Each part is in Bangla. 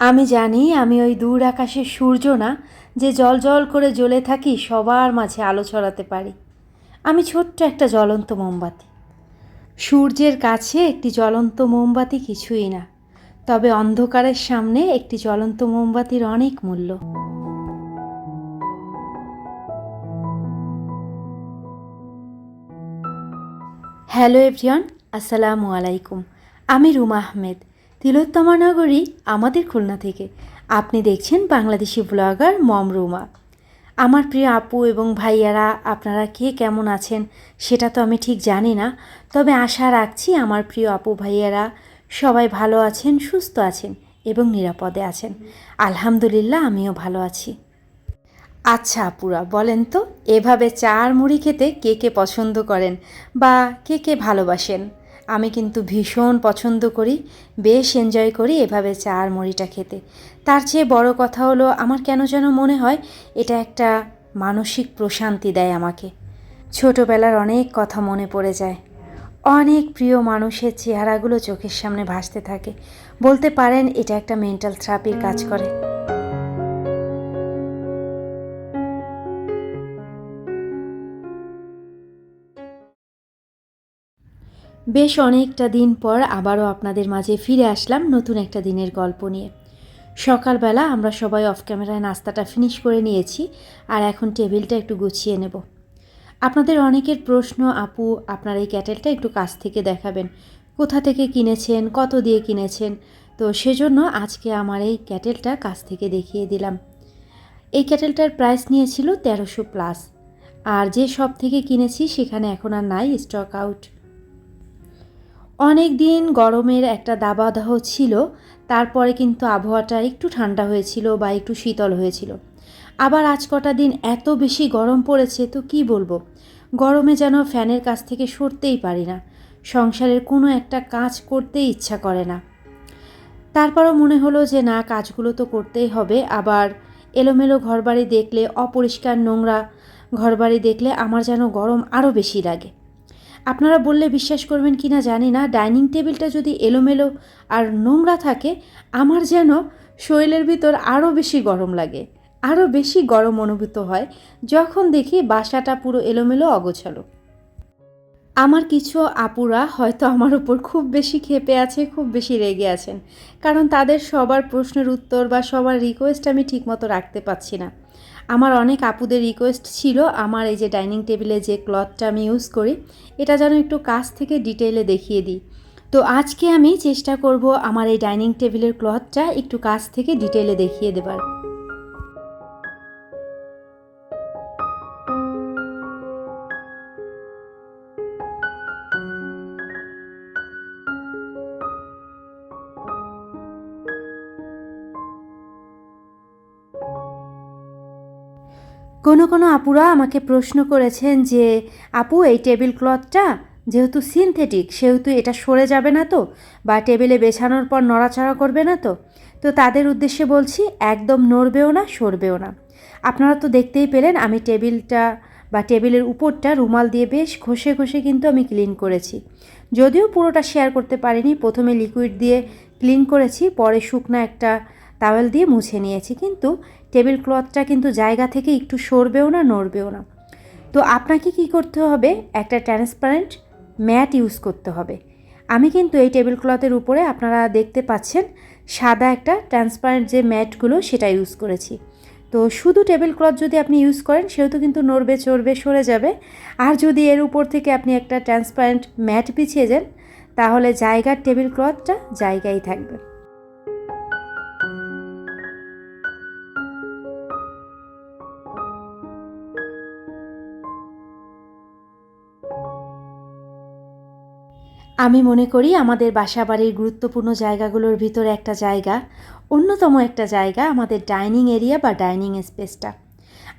আমি জানি আমি ওই দূর আকাশের সূর্য না, যে জল জল করে জ্বলে থাকি সবার মাঝে আলো ছড়াতে পারি। আমি ছোট্ট একটা জ্বলন্ত মোমবাতি। সূর্যের কাছে একটি জ্বলন্ত মোমবাতি কিছুই না, তবে অন্ধকারের সামনে একটি জ্বলন্ত মোমবাতির অনেক মূল্য। হ্যালো এভরিওয়ান, আসসালামু আলাইকুম। আমি রুমা আহমেদ। তিলোত্তমা নগরী আমাদের খুলনা থেকে। আপনি দেখছেন বাংলাদেশি ব্লগার মম রুমা আমার প্রিয় আপু এবং ভাইয়ারা, আপনারা কে কেমন আছেন সেটা তো আমি ঠিক জানি না, তবে আশা রাখছি আমার প্রিয় আপু ভাইয়ারা সবাই ভালো আছেন, সুস্থ আছেন এবং নিরাপদে আছেন। আলহামদুলিল্লাহ, আমিও ভালো আছি। আচ্ছা আপুরা, বলেন তো, এভাবে চা আর মুড়ি খেতে কে কে পছন্দ করেন বা কে কে ভালোবাসেন? আমি কিন্তু ভীষণ পছন্দ করি, বেশ এনজয় করি এভাবে চা আর মুড়িটা খেতে। তার চেয়ে বড় কথা হলো, আমার কেন যেন মনে হয় এটা একটা মানসিক প্রশান্তি দেয় আমাকে। ছোটোবেলার অনেক কথা মনে পড়ে যায়। অনেক প্রিয় মানুষের চেহারাগুলো চোখের সামনে ভাসতে থাকে। বলতে পারেন এটা একটা মেন্টাল থেরাপির কাজ করে। বেশ অনেকটা দিন পর আবারও আপনাদের মাঝে ফিরে আসলাম নতুন একটা দিনের গল্প নিয়ে। সকালবেলা আমরা সবাই অফ ক্যামেরায় নাস্তাটা ফিনিশ করে নিয়েছি আর এখন টেবিলটা একটু গুছিয়ে নেব। আপনাদের অনেকের প্রশ্ন, আপু, আপনার এই ক্যাটেলটা একটু কাছ থেকে দেখাবেন। কোথা থেকে কিনেছেন? কত দিয়ে কিনেছেন? তো সেজন্য আজকে আমার এই ক্যাটেলটা কাছ থেকে দেখিয়ে দিলাম। এই ক্যাটেলটার প্রাইস নিয়েছিল তেরোশো প্লাস আর যে সব থেকে কিনেছি সেখানে এখন আর নাই স্টক আউট অনেক দিন গরমের একটা দাবাদাহ ছিল, তারপরে কিন্তু আবহাওয়াটা একটু ঠান্ডা হয়েছিল বা একটু শীতল হয়েছিল। আবার আজ কটা দিন এত বেশি গরম পড়েছে, তো কি বলব? গরমে যেন ফ্যানের কাছ থেকে সরতেই পারি না। সংসারের কোনো একটা কাজ করতেই ইচ্ছা করে না। তারপরও মনে হলো যে না, কাজগুলো তো করতেই হবে। আবার এলোমেলো ঘরবাড়ি দেখলে, অপরিষ্কার নোংরা ঘরবাড়ি দেখলে আমার যেন গরম আরও বেশি লাগে। আপনারা বললে বিশ্বাস করবেন কি না জানি না, ডাইনিং টেবিলটা যদি এলোমেলো আর নোংরা থাকে, আমার যেন শরীরের ভিতর আরও বেশি গরম লাগে আরও বেশি গরম অনুভূত হয়, যখন দেখি বাসাটা পুরো এলোমেলো অগোছালো। আমার কিছু আপুরা হয়তো আমার উপর খুব বেশি ক্ষেপে আছে, খুব বেশি রেগে আছেন, কারণ তাদের সবার প্রশ্নের উত্তর বা সবার রিকোয়েস্ট আমি ঠিকমতো রাখতে পারছি না। আমার অনেক আপুদের রিকোয়েস্ট ছিল আমার এই যে ডাইনিং টেবিলে যে ক্লথটা আমি ইউজ করি, এটা যেন একটু কাছ থেকে ডিটেলে দেখিয়ে দিই। তো আজকে আমি চেষ্টা করব আমার এই ডাইনিং টেবিলের ক্লথটা একটু কাছ থেকে ডিটেলে দেখিয়ে দেবার। কোনো কোনো আপুরা আমাকে প্রশ্ন করেছেন যে, আপু, এই টেবিল ক্লথটা যেহেতু সিনথেটিক, সেহেতু এটা সরে যাবে না তো বা টেবিলে বেছানোর পর নড়াচড়া করবে না তো? তো তাদের উদ্দেশ্যে বলছি, একদম নড়বেও না, সরবেও না। আপনারা তো দেখতেই পেলেন, আমি টেবিলটা বা টেবিলের উপরটা রুমাল দিয়ে বেশ ঘষে ঘষে কিন্তু আমি ক্লিন করেছি। যদিও পুরোটা শেয়ার করতে পারিনি, প্রথমে লিকুইড দিয়ে ক্লিন করেছি, পরে শুকনো একটা টাওয়েল দিয়ে মুছে নিয়েছি, কিন্তু টেবিল ক্লথটা কিন্তু জায়গা থেকে একটু সরবেও না, নড়বেও না। তো আপনাকে কি করতে হবে? একটা ট্রান্সপারেন্ট ম্যাট ইউজ করতে হবে। আমি কিন্তু এই টেবিল ক্লথের উপরে আপনারা দেখতে পাচ্ছেন সাদা একটা ট্রান্সপারেন্ট যে ম্যাটগুলো সেটা ইউজ করেছি। তো শুধু টেবিল ক্লথ যদি আপনি ইউজ করেন সেহেতু কিন্তু নড়বে, চড়বে, সরে যাবে। আর যদি এর উপর থেকে আপনি একটা ট্রান্সপারেন্ট ম্যাট বিছিয়ে যান তাহলে জায়গার টেবিল ক্লথটা জায়গায় থাকবে। আমি মনে করি আমাদের বাসাবাড়ির গুরুত্বপূর্ণ জায়গাগুলোর ভিতরে একটা জায়গা, অন্যতম একটা জায়গা আমাদের ডাইনিং এরিয়া বা ডাইনিং স্পেসটা।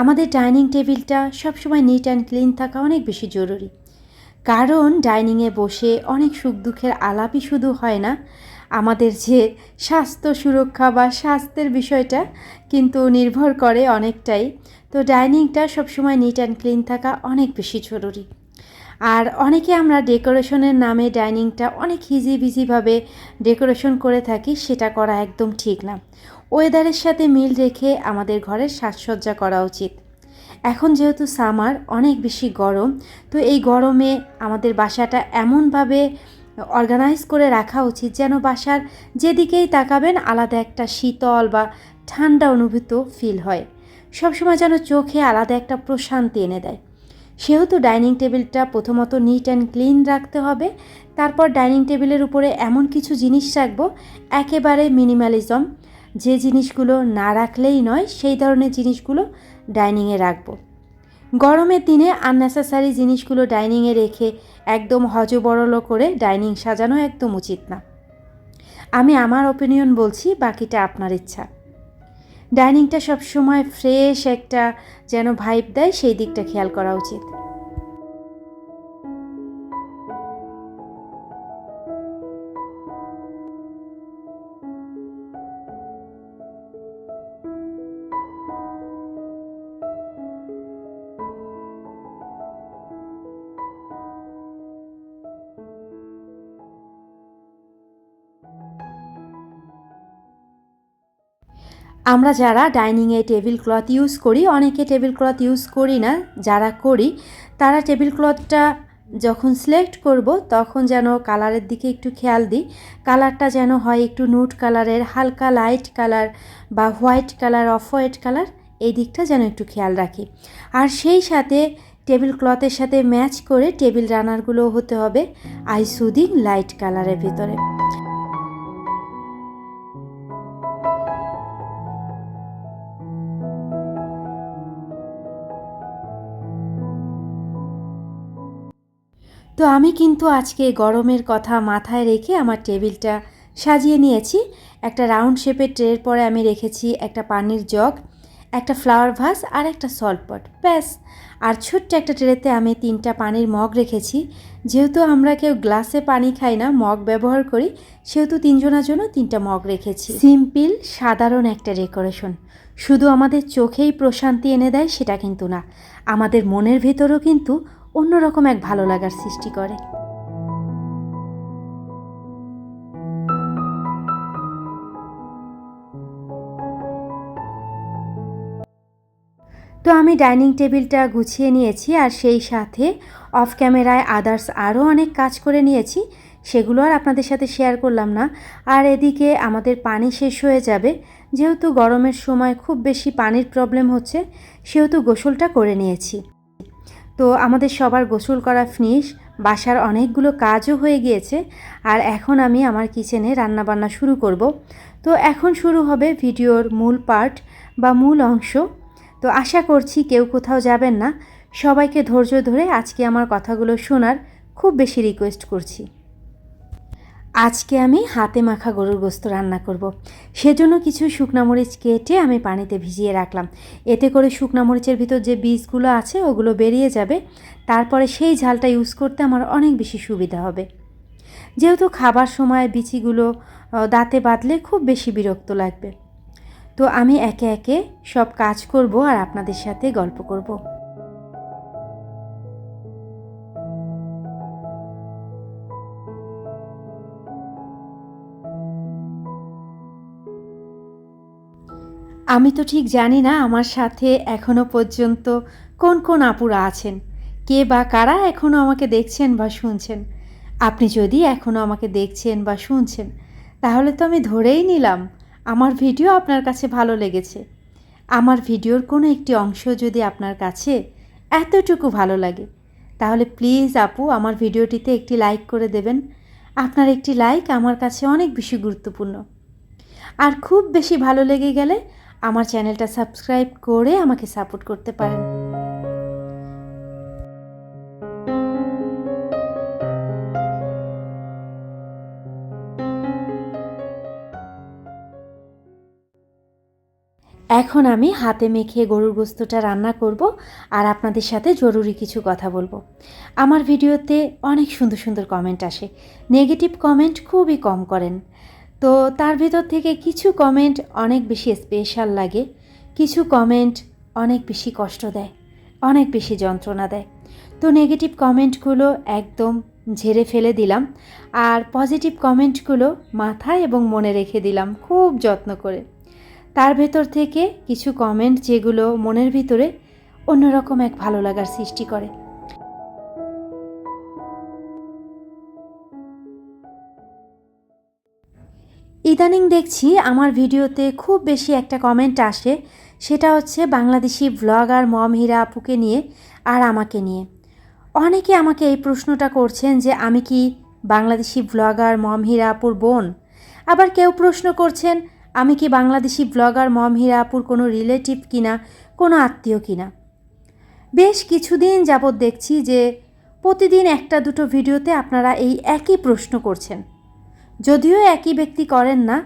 আমাদের ডাইনিং টেবিলটা সবসময় নিট অ্যান্ড ক্লিন থাকা অনেক বেশি জরুরি। কারণ ডাইনিংয়ে বসে অনেক সুখ দুঃখের আলাপই শুধু হয় না, আমাদের যে স্বাস্থ্য সুরক্ষা বা স্বাস্থ্যের বিষয়টা কিন্তু নির্ভর করে অনেকটাই। তো ডাইনিংটা সবসময় নিট অ্যান্ড ক্লিন থাকা অনেক বেশি জরুরি। আর অনেকে আমরা ডেকোরেশনের নামে ডাইনিংটা অনেক হিজি বিজিভাবে ডেকোরেশন করে থাকি, সেটা করা একদম ঠিক না। ওয়েদারের সাথে মিল রেখে আমাদের ঘরের সাজসজ্জা করা উচিত। এখন যেহেতু সামার, অনেক বেশি গরম, তো এই গরমে আমাদের বাসাটা এমনভাবে অর্গানাইজ করে রাখা উচিত যেন বাসার যেদিকেই তাকাবেন আলাদা একটা শীতল বা ঠান্ডা অনুভূত ফিল হয়। সবসময় যেন চোখে আলাদা একটা প্রশান্তি এনে দেয়। সেহেতু ডাইনিং টেবিলটা প্রথমত নিট অ্যান্ড ক্লিন রাখতে হবে। তারপর ডাইনিং টেবিলের উপরে এমন কিছু জিনিস রাখব, একেবারে মিনিমালিজম যে জিনিসগুলো না রাখলেই নয়, সেই ধরনের জিনিসগুলো ডাইনিংয়ে রাখব। গরমের দিনে আননেসেসারি জিনিসগুলো ডাইনিংয়ে রেখে একদম হজবরল করে ডাইনিং সাজানো একদম উচিত না। আমি আমার ওপিনিয়ন বলছি, বাকিটা আপনার ইচ্ছা। ডাইনিংটা সবসময় ফ্রেশ একটা যেন ভাইব দেয় সেই দিকটা খেয়াল করা উচিত। আমরা যারা ডাইনিংয়ে টেবিল ক্লথ ইউজ করি, অনেকে টেবিল ক্লথ ইউজ করি না, যারা করি, তারা টেবিল ক্লথটা যখন সিলেক্ট করব, তখন যেন কালারের দিকে একটু খেয়াল দিই। কালারটা যেন হয় একটু নুট কালারের, হালকা লাইট কালার বা white colour, off white colour, এই দিকটা যেন একটু খেয়াল রাখি। আর সেই সাথে টেবিল ক্লথের সাথে ম্যাচ করে টেবিল রানারগুলো হতে হবে আই সুদিং লাইট কালারের ভিতরে। তো আমি কিন্তু আজকে গরমের কথা মাথায় রেখে আমার টেবিলটা সাজিয়ে নিয়েছি। একটা রাউন্ড শেপের ট্রের পরে আমি রেখেছি একটা পানির জগ, একটা ফ্লাওয়ার ভাস আর একটা সল্ট পট। ব্যাস, আর ছোট্ট একটা ট্রেতে আমি তিনটা পানির মগ রেখেছি। যেহেতু আমরা কেউ গ্লাসে পানি খাই না, মগ ব্যবহার করি, সেহেতু তিনজনের জন্য তিনটা মগ রেখেছি। সিম্পল, সাধারণ একটা ডেকোরেশন। শুধু আমাদের চোখেই প্রশান্তি এনে দেয় সেটা কিন্তু না, আমাদের মনের ভেতরও কিন্তু অন্যরকম এক ভালো লাগার সৃষ্টি করে। তো আমি ডাইনিং টেবিলটা গুছিয়ে নিয়েছি আর সেই সাথে অফ ক্যামেরায় আদার্স আরও অনেক কাজ করে নিয়েছি, সেগুলো আর আপনাদের সাথে শেয়ার করলাম না। আর এদিকে আমাদের পানি শেষ হয়ে যাবে, যেহেতু গরমের সময় খুব বেশি পানির প্রবলেম হচ্ছে, সেহেতু গোসলটা করে নিয়েছি। তো আমাদের সবার গোসল করা ফিনিশ, বাসার অনেকগুলো কাজও হয়ে গিয়েছে, আর এখন আমি আমার কিচেনে রান্নাবান্না শুরু করব। তো এখন শুরু হবে ভিডিওর মূল পার্ট বা মূল অংশ। তো আশা করছি কেউ কোথাও যাবেন না। সবাইকে ধৈর্য ধরে আজকে আমার কথাগুলো শোনার খুব বেশি রিকোয়েস্ট করছি। আজকে আমি হাতে মাখা গরুর গোস্ত রান্না করব। সেজন্য কিছু শুকনা মরিচ কেটে আমি পানিতে ভিজিয়ে রাখলাম। এতে করে শুকনা মরিচের ভিতর যে বীজগুলো আছে, ওগুলো বেরিয়ে যাবে। তারপরে সেই ঝালটা ইউজ করতে আমার অনেক বেশি সুবিধা হবে। যেহেতু খাবার সময় বিচিগুলো দাঁতে বাঁধলে খুব বেশি বিরক্ত লাগবে। তো আমি একে একে সব কাজ করব আর আপনাদের সাথে গল্প করব। আমি তো ঠিক জানি না আমার সাথে এখনও পর্যন্ত কোন কোন আপুরা আছেন। কে বা কারা এখনও আমাকে দেখছেন বা শুনছেন? আপনি যদি এখনও আমাকে দেখছেন বা শুনছেন, তাহলে তো আমি ধরেই নিলাম আমার ভিডিও আপনার কাছে ভালো লেগেছে। আমার ভিডিওর কোনো একটি অংশ যদি আপনার কাছে এতটুকু ভালো লাগে, তাহলে প্লিজ আপু আমার ভিডিওটিতে একটি লাইক করে দেবেন। আপনার একটি লাইক আমার কাছে অনেক বেশি গুরুত্বপূর্ণ। আর খুব বেশি ভালো লেগে গেলে আমার চ্যানেলটা সাবস্ক্রাইব করে আমাকে সাপোর্ট করতে পারেন। এখন আমি হাতে মেখে গরুর গোস্তটা রান্না করব আর আপনাদের সাথে জরুরি কিছু কথা বলব। আমার ভিডিওতে অনেক সুন্দর সুন্দর কমেন্ট আসে। নেগেটিভ কমেন্ট খুবই কম করেন। তো তার ভেতর থেকে কিছু কমেন্ট অনেক বেশি স্পেশাল লাগে, কিছু কমেন্ট অনেক বেশি কষ্ট দেয়, অনেক বেশি যন্ত্রণা দেয়। তো নেগেটিভ কমেন্টগুলো একদম ঝেড়ে ফেলে দিলাম, আর পজিটিভ কমেন্টগুলো মাথায় এবং মনে রেখে দিলাম খুব যত্ন করে। তার ভেতর থেকে কিছু কমেন্ট যেগুলো মনের ভিতরে অন্যরকম এক ভালো লাগার সৃষ্টি করে। ইদানিং দেখছি আমার ভিডিওতে খুব বেশি একটা কমেন্ট আসে। সেটা হচ্ছে বাংলাদেশি ব্লগার মম হীরা আপুকে নিয়ে আর আমাকে নিয়ে। অনেকে আমাকে এই প্রশ্নটা করছেন যে, আমি কি বাংলাদেশি ব্লগার মম হীরা আপুর বোন? আবার কেউ প্রশ্ন করছেন, আমি কি বাংলাদেশি ব্লগার মম হীরা আপুর কোনো রিলেটিভ কিনা, কোনো আত্মীয় কিনা? বেশ কিছুদিন যাবৎ দেখছি যে, প্রতিদিন একটা দুটো ভিডিওতে আপনারা এই একই প্রশ্ন করছেন। যদিও একই ব্যক্তি করেন না,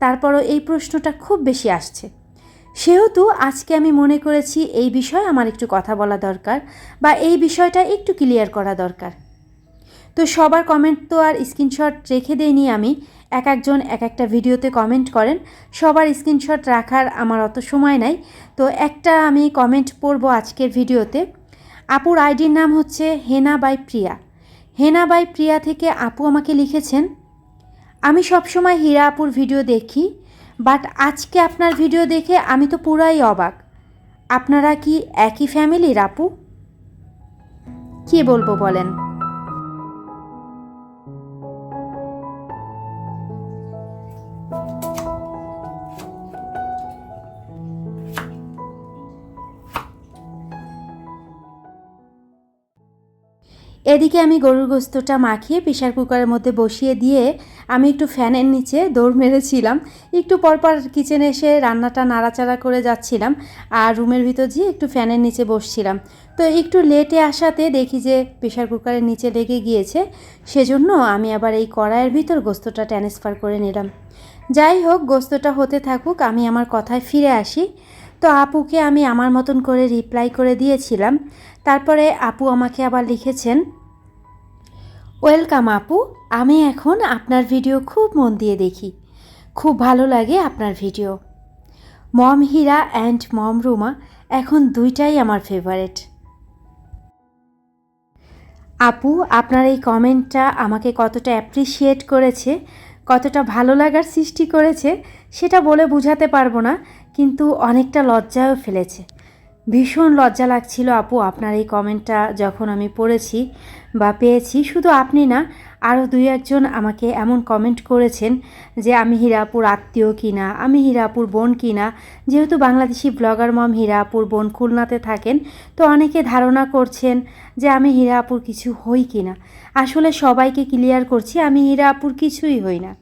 তারপরও এই প্রশ্নটা খুব বেশি আসছে। সেহেতু আজকে আমি মনে করেছি এই বিষয়ে আমার একটু কথা বলা দরকার বা এই বিষয়টা একটু ক্লিয়ার করা দরকার। তো সবার কমেন্ট তো আর স্ক্রিনশট রেখে দেইনি আমি, এক একজন এক একটা ভিডিওতে কমেন্ট করেন, সবার স্ক্রিনশট রাখার আমার অত সময় নাই। তো একটা আমি কমেন্ট পড়ব আজকের ভিডিওতে, আপুর আইডির নাম হচ্ছে হেনা বাই প্রিয়া। হেনা বাই প্রিয়া থেকে আপু আমাকে লিখেছেন আমি সবসময় হীরা আপুর ভিডিও দেখি বাট আজকে আপনার ভিডিও দেখে আমি তো পুরাই অবাক। আপনারা কি একই ফ্যামিলির আপু? কি বলব বলেন? এদিকে আমি গরুর গোস্তটা মাখিয়ে প্রেশার কুকারের মধ্যে বসিয়ে দিয়ে আমি একটু ফ্যানের নিচে দৌড় মেরেছিলাম। একটু পরপর কিচেনে এসে রান্নাটা নাড়াচাড়া করে যাচ্ছিলাম আর রুমের ভিতর গিয়ে একটু ফ্যানের নিচে বসছিলাম। তো একটু লেটে আসাতে দেখি যে প্রেশার কুকারের নিচে লেগে গিয়েছে, সেজন্য আমি আবার এই কড়াইয়ের ভিতর গোস্তটা ট্রান্সফার করে নিলাম। যাই হোক, গোস্তটা হতে থাকুক, আমি আমার কথায় ফিরে আসি। তো আপুকে আমি আমার মতন করে রিপ্লাই করে দিয়েছিলাম। তারপরে আপু আমাকে আবার লিখেছেন ওয়েলকাম আপু, আমি এখন আপনার ভিডিও খুব মন দিয়ে দেখি। খুব ভালো লাগে আপনার ভিডিও মম হীরা অ্যান্ড মম রুমা, এখন দুইটাই আমার ফেভারেট আপু, আপনার এই কমেন্টটা আমাকে কতটা অ্যাপ্রিসিয়েট করেছে, কতটা ভালো লাগার সৃষ্টি করেছে, সেটা বলে বোঝাতে পারব না কিন্তু অনেকটা লজ্জাও ফেলেছে। ভীষণ লজ্জা লাগছিল আপু, আপনার এই কমেন্টটা যখন আমি পড়েছি বা পেয়েছি। শুধু আপনি না, আরও দুই একজন আমাকে এমন কমেন্ট করেছেন যে, আমি হীরাপুর আত্মীয় কিনা আমি হীরাপুর বোন কিনা যেহেতু বাংলাদেশি ব্লগার মম হীরাপুর বোন খুলনাতে থাকেন, তো অনেকে ধারণা করছেন যে, আমি হীরাপুর কিছু হই কিনা আসলে সবাইকে ক্লিয়ার করছি, আমি হীরাপুর কিছুই হই না।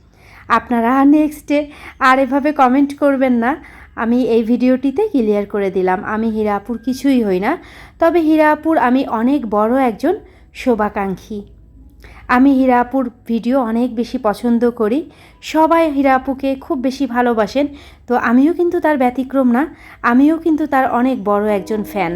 আপনারা নেক্সটে আর এভাবে কমেন্ট করবেন না। আমি এই ভিডিওটিতে ক্লিয়ার করে দিলাম, আমি হীরাপুর কিছুই হই না। তবে হীরাপুর আমি অনেক বড় একজন শোভাকাঙ্ক্ষী। আমি হীরাপুর ভিডিও অনেক বেশি পছন্দ করি। সবাই হীরাপুকে খুব বেশি ভালোবাসেন। তো আমিও কিন্তু তার ব্যতিক্রম না, আমিও কিন্তু তার অনেক বড় একজন ফ্যান।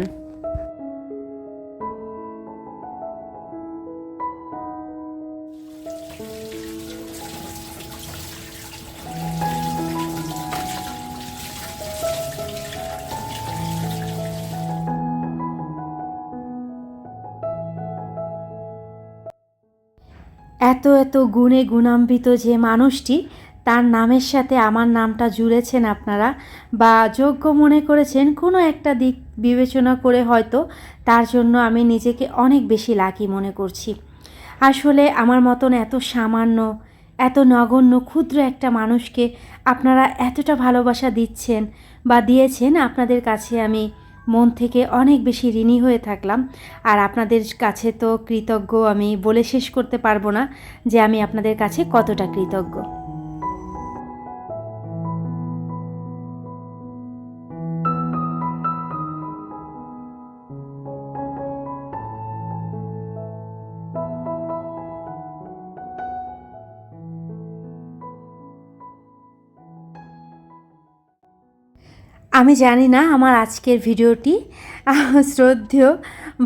এত এত গুণে গুণাম্বিত যে মানুষটি, তার নামের সাথে আমার নামটা জুড়েছেন আপনারা বা যোগ্য মনে করেছেন কোনো একটা দিক বিবেচনা করে হয়তো তার জন্য আমি নিজেকে অনেক বেশি লাকি মনে করছি। আসলে আমার মতন এত সামান্য, এত নগণ্য, ক্ষুদ্র একটা মানুষকে আপনারা এতটা ভালোবাসা দিচ্ছেন বা দিয়েছেন আপনাদের কাছে আমি মন থেকে অনেক বেশি ঋণী হয়ে থাকলাম। আর আপনাদের কাছে তো কৃতজ্ঞ, আমি বলে শেষ করতে পারব না যে আমি আপনাদের কাছে কতটা কৃতজ্ঞ। আমি জানি না আমার আজকের ভিডিওটি। শ্রদ্ধেয়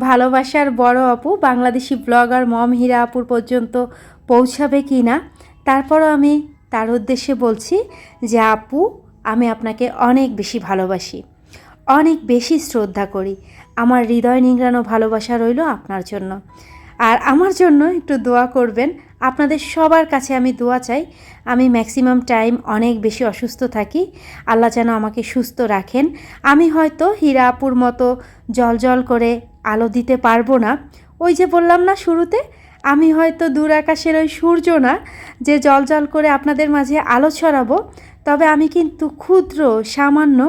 ভালোবাসার বড় আপু, বাংলাদেশি ব্লগার মম হীরা আপুর পর্যন্ত পৌঁছাবে কি না, তারপরও আমি তার উদ্দেশ্যে বলছি যে, আপু, আমি আপনাকে অনেক বেশি ভালোবাসি, অনেক বেশি শ্রদ্ধা করি। আমার হৃদয় নিংড়ানো ভালোবাসা রইল আপনার জন্য। আর আমার জন্য একটু দোয়া করবেন। আপনাদের সবার কাছে আমি দোয়া চাই আমি ম্যাক্সিমাম টাইম অনেক বেশি অসুস্থ থাকি। আল্লাহ যেন আমাকে সুস্থ রাখেন। আমি হয়তো হীরাপুর মতো জল জল করে আলো দিতে পারব না। ওই যে বললাম না শুরুতে, আমি হয়তো দূর আকাশের ওই সূর্য না, যে জল জল করে আপনাদের মাঝে আলো ছড়াবো। তবে আমি কিন্তু ক্ষুদ্র, সামান্য,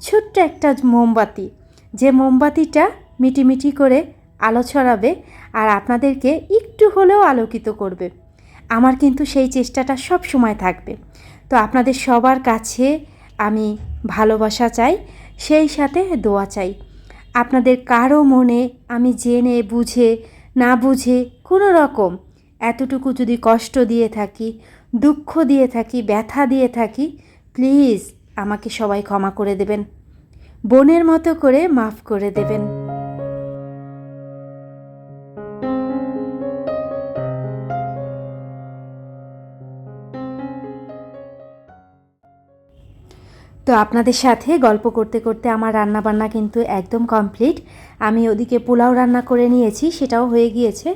ছোট্ট একটা মোমবাতি, যে মোমবাতিটা মিটিমিটি করে আলো ছড়াবে আর আপনাদেরকে একটু হলেও আলোকিত করবে। আমার কিন্তু সেই চেষ্টাটা সব সময় থাকবে। তো আপনাদের সবার কাছে আমি ভালোবাসা চাই, সেই সাথে দোয়া চাই। আপনাদের কারও মনে আমি জেনে, বুঝে, না বুঝে কোনো রকম এতটুকু যদি কষ্ট দিয়ে থাকি, দুঃখ দিয়ে থাকি, ব্যথা দিয়ে থাকি, প্লিজ আমাকে সবাই ক্ষমা করে দেবেন। বোনের মতো করে মাফ করে দেবেন। তো আপনাদের সাথে গল্প করতে করতে আমার রান্না বান্না কিন্তু একদম কমপ্লিট। আমি ওদিকে পোলাও রান্না করে নিয়েছি, সেটাও হয়ে গিয়েছে।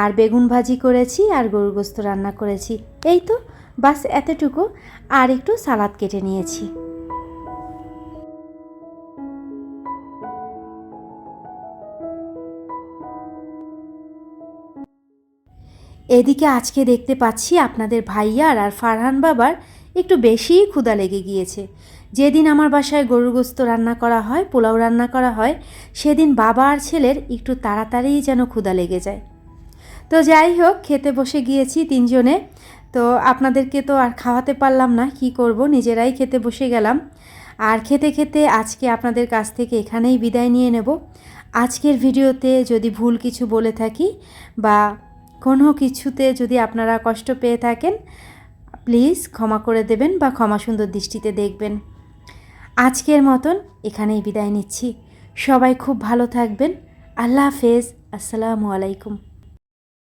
আর বেগুন ভাজি করেছি আর গরু গোস্ত রান্না করেছি। এই তো, বাস এতটুকু। আর একটু সালাদ কেটে নিয়েছি। এদিকে আজকে দেখতে পাচ্ছি আপনাদের ভাইয়ার আর ফারহান বাবার একটু বেশিই ক্ষুধা লেগে গিয়েছে। যেদিন আমার বাসায় গরুর গোস্ত রান্না করা হয়, পোলাও রান্না করা হয়, সেদিন বাবা আর ছেলের একটু তাড়াতাড়ি যেন ক্ষুদা লেগে যায়। তো যাই হোক, খেতে বসে গিয়েছি তিনজনে। তো আপনাদেরকে তো আর খাওয়াতে পারলাম না, কি করব? নিজেরাই খেতে বসে গেলাম। আর খেতে খেতে আজকে আপনাদের কাছ থেকে এখানেই বিদায় নিয়ে নেব। আজকের ভিডিওতে যদি ভুল কিছু বলে থাকি বা কোনো কিছুতে যদি আপনারা কষ্ট পেয়ে থাকেন, প্লিজ ক্ষমা করে দেবেন বা ক্ষমা সুন্দর দৃষ্টিতে দেখবেন। আজকের মতন এখানেই বিদায় নিচ্ছি। সবাই খুব ভালো থাকবেন। আল্লাহ হাফেজ। আসসালামু আলাইকুম।